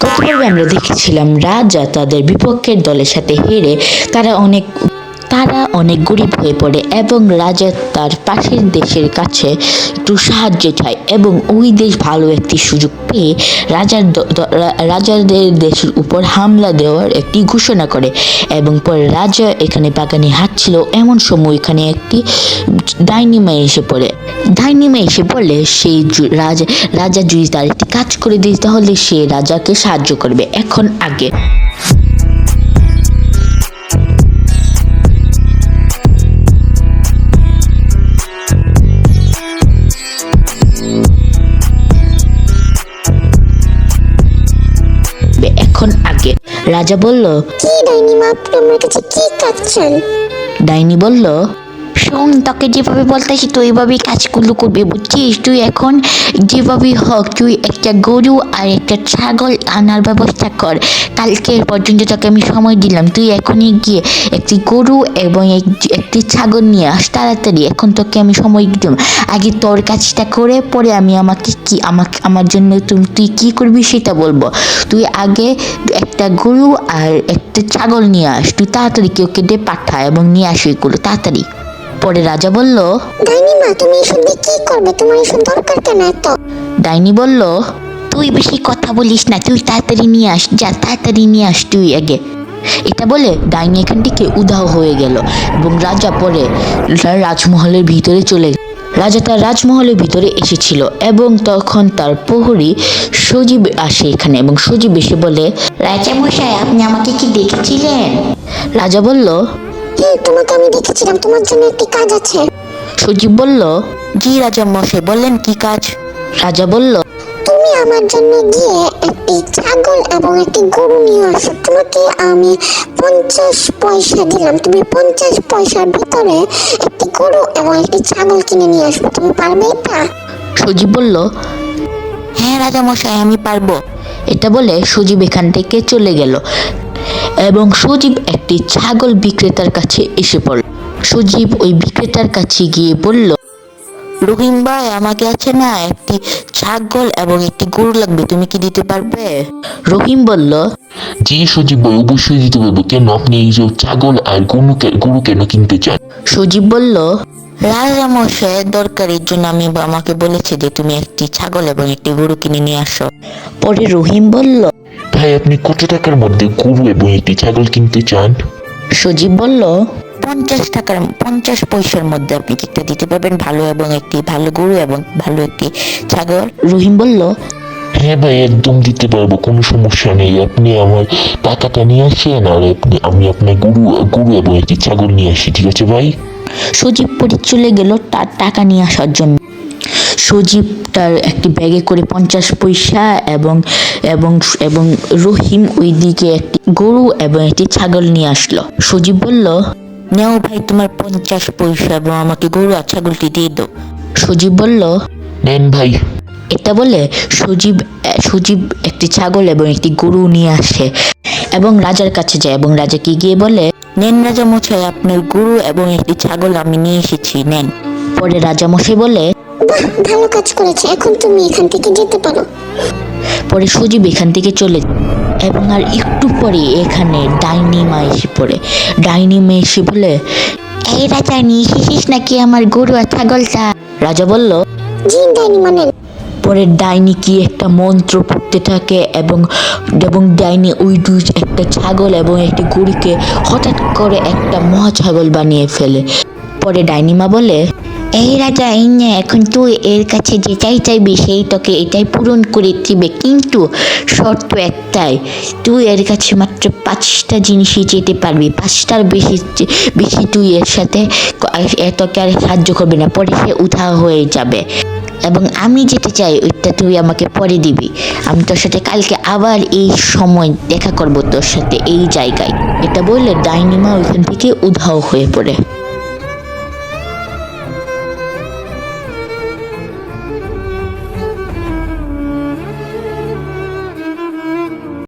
গত আমরা দেখেছিলাম রাজা তাদের বিপক্ষের দলের সাথে হেরে তারা অনেক তারা অনেক গরিব হয়ে পড়ে এবং রাজা তার পাশের দেশের কাছে একটু সাহায্য চায় এবং ওই দেশ ভালো একটি সুযোগ পেয়ে রাজার রাজাদের দেশের উপর হামলা দেওয়ার একটি ঘোষণা করে এবং পরে রাজা এখানে বাগানে হাঁটছিল। এমন সময় এখানে একটি ডাইনিমা এসে পড়ে। ডাইনিমা এসে পড়লে সেই রাজা রাজা যদি তার একটি কাজ করে দিই তাহলে সে রাজাকে সাহায্য করবে এখন আগে। রাজা বলল কি ডাইনিমা আপনি আমার কাছে কি কাজ চান ডাইনি বলল শোন, তোকে যেভাবে বলতেছি তুই ওইভাবেই কাজগুলো করবি, বুঝছিস? তুই এখন যেভাবেই হোক, তুই একটা গরু আর একটা ছাগল আনার ব্যবস্থা কর। কালকের পর্যন্ত তোকে আমি সময় দিলাম। তুই এখনই গিয়ে একটি গরু এবং একটি ছাগল নিয়ে আস তাড়াতাড়ি। এখন তোকে আমি সময় দিলাম। আগে তোর কাজটা করে, পরে আমি আমাকে কি, আমাকে, আমার জন্য তুমি, তুই কি করবি সেটা বলব। তুই আগে একটা গরু আর একটা ছাগল নিয়ে আস। তুই তাড়াতাড়ি কেউ কেটে পাঠা এবং নিয়ে আসি এগুলো, তাড়াতাড়ি। পরে রাজা বলল ডাইনিমা তুমি এসব দিয়ে কি করবে তোমার এসব দরকার কেন এত। ডাইনি বলল তুই বেশি কথা বলিস না তুই তাড়াতাড়ি নিয়ে আস যা তাড়াতাড়ি নিয়ে আস তুই আগে। এটা বলে ডাইনি এখান থেকে উধাও হয়ে গেল এবং রাজা পরে তার রাজমহলের ভিতরে চলে গেল। রাজা তার রাজমহলের ভিতরে এসেছিল এবং তখন তার প্রহরী সজীব আসে এখানে এবং সজীব এসে বলে রাজা মশাই আপনি আমাকে কি দেখেছিলেন? রাজা বলল হ্যাঁ তোমাকে আমি দেখেছিলাম তোমার জন্য একটি কাজ আছে। সজীব বলল জি রাজা মশাই বললেন কি কাজ? রাজা বলল তুমি আমার জন্য গিয়ে একটি ছাগল এবং একটি গরু নিয়ে আসো। তোমাকে আমি পঞ্চাশ পয়সা দিলাম। তুমি পঞ্চাশ পয়সার ভিতরে একটি গরু এবং একটি ছাগল কিনে নিয়ে আসবে। তুমি পারবে এটা? সজীব বলল হ্যাঁ রাজামশাই আমি পারব। এটা বলে সজীব এখান থেকে চলে গেল। এবং সজীব একটি ছাগল বিক্রেতার কাছে এসে পড়ল। সজীব ওই বিক্রেতার কাছে গিয়ে বলল রহিম ভাই আমাকে আছে না একটি ছাগল এবং একটি গরু লাগবে তুমি কি দিতে পারবে? রহিম বলল জি সজীব ভাই অবশ্যই দিতে পারব। কেন আপনি এই যে ছাগল আর গরু কে- গরু কেন কিনতে চান? সজীব বলল রাজামশাই দরকারের জন্য আমি আমাকে বলেছে যে তুমি একটি ছাগল এবং একটি গরু কিনে নিয়ে আসো। পরে রহিম বলল ভাই আপনি কত টাকার মধ্যে গরু এবং একটি ছাগল কিনতে চান? সজীব বলল পঞ্চাশ টাকার পঞ্চাশ পয়সার মধ্যে আপনি কি দিতে পারবেন ভালো এবং একটি ভালো গরু এবং ভালো একটি ছাগল। রহিম বলল হ্যাঁ ভাই একদম দিতে পারব কোনো সমস্যা নেই। আপনি আমার টাকাটা নিয়ে আসেন আর আপনি আমি আপনার গরু গরু এবং একটি ছাগল নিয়ে আসি ঠিক আছে ভাই? সজীব পরে চলে গেল তার টাকা নিয়ে আসার জন্য। সজীব তার একটি ব্যাগে করে পঞ্চাশ পয়সা এবং এবং এবং রহিম ওইদিকে একটি গরু এবং একটি ছাগল নিয়ে আসলো। সজীব বলল নেও ভাই তোমার পঞ্চাশ পয়সা এবং আমাকে গরু আর ছাগলটি দিয়ে দাও। সজীব বলল নেন ভাই। এটা বলে সজীব সজীব একটি ছাগল এবং একটি গরু নিয়ে আসে এবং রাজার কাছে যায় এবং রাজাকে গিয়ে বলে নেন রাজা মশাই আপনার গরু এবং একটি ছাগল আমি নিয়ে এসেছি নেন। পরে রাজা মশাই বলে ভালো কাজ করেছে এখন তুমি এখান থেকে যেতে পারো। পরে সজীব এখান থেকে চলে এবং আর একটু পরে এখানে ডাইনি মা এসে পড়ে। ডাইনি মা এসে বলে এই রাজা নিয়ে এসেছিস নাকি আমার গরু আর ছাগলটা? রাজা বলল জি ডাইনিমা নেন। পরে ডাইনি কি একটা মন্ত্র পড়তে থাকে এবং এবং ডাইনি ওই দুই একটা ছাগল এবং একটি গরুকে হঠাৎ করে একটা মহা ছাগল বানিয়ে ফেলে। পরে ডাইনিমা বলে, এই রাজা, এই নে এখন তুই এর কাছে যেটাই চাইবি, সেই তোকে এটাই পূরণ করে দিবে। কিন্তু শর্ত একটাই, তুই এর কাছে মাত্র পাঁচটা জিনিসই যেতে পারবি। পাঁচটার বেশি বেশি তুই এর সাথে তোকে আর সাহায্য করবে না। পরে সে উধাও হয়ে যাবে। এবং আমি যেটা চাই, ওইটা তুই আমাকে পরে দিবি। আমি তোর সাথে কালকে আবার এই সময় দেখা করব তোর সাথে, এই জায়গায়। এটা বললে ডাইনিমা ওইখান থেকে উধাও হয়ে পড়ে।